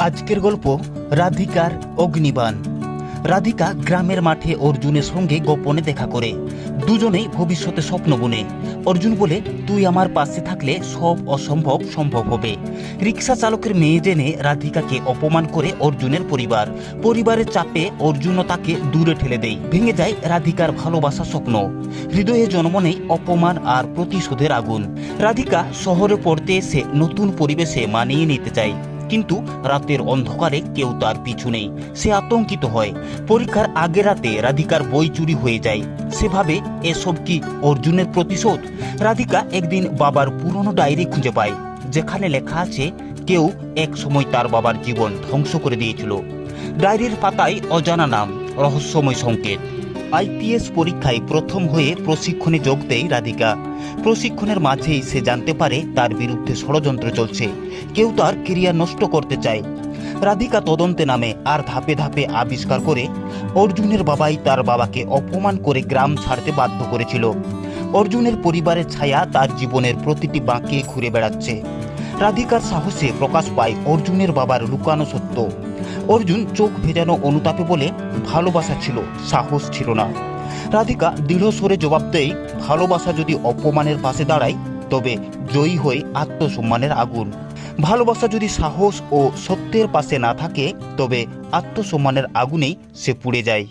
আজকের গল্প রাধিকার অগ্নিবাণ। রাধিকা গ্রামের মাঠে অর্জুনের সঙ্গে গোপনে দেখা করে। দুজনেই ভবিষ্যতে স্বপ্ন বুনে। অর্জুন বলে, তুই আমার পাশে থাকলে সব অসম্ভব সম্ভব হবে। রিক্সা চালকের মেয়ে জেনে রাধিকাকে অপমান করে অর্জুনের পরিবার। পরিবারের চাপে অর্জুনও তাকে দূরে ঠেলে দেয়। ভেঙে যায় রাধিকার ভালোবাসা স্বপ্ন। হৃদয়ে জন্ম নেই অপমান আর প্রতিশোধের আগুন। রাধিকা শহরে পড়তে এসে নতুন পরিবেশে মানিয়ে নিতে চায়। কিন্তু রাতের অন্ধকারে কেউ তার পিছু নেই। সে আতঙ্কিত হয়। পরীক্ষার আগে রাতে রাধিকার বই চুরি হয়ে যায়। সেভাবে এসব কি অর্জুনের প্রতিশোধ? রাধিকা একদিন বাবার পুরনো ডায়েরি খুঁজে পায়, যেখানে লেখা আছে, কেউ এক সময় তার বাবার জীবন ধ্বংস করে দিয়েছিল। ডায়েরির পাতায় অজানা নাম, রহস্যময় সংকেত। আইপিএস পরীক্ষায় প্রথম হয়ে প্রশিক্ষণে যোগ দেয় রাধিকা। প্রশিক্ষণের মাঝেই সে জানতে পারে তার বিরুদ্ধে ষড়যন্ত্র চলছে। কেউ তার কেরিয়ার নষ্ট করতে চায়। রাধিকা তদন্তে নামে আর ধাপে ধাপে আবিষ্কার করে অর্জুনের বাবাই তার বাবাকে অপমান করে গ্রাম ছাড়তে বাধ্য করেছিল। অর্জুনের পরিবারের ছায়া তার জীবনের প্রতিটি বাঁকে ঘুরে বেড়াচ্ছে। রাধিকার সাহসে প্রকাশ পায় অর্জুনের বাবার লুকানো সত্য। অর্জুন চোখ ভেজানো অনুতাপে বলে ভালোবাসা ছিল, সাহস ছিল না। রাধিকা দৃঢ় স্বরে জবাব দেয়, ভালোবাসা যদি অপমানের পাশে দাঁড়ায়, তবে জয়ী হয়ে আত্মসম্মানের আগুন। ভালোবাসা যদি সাহস ও সত্যের পাশে না থাকে, তবে আত্মসম্মানের আগুনেই সে পুড়ে যায়।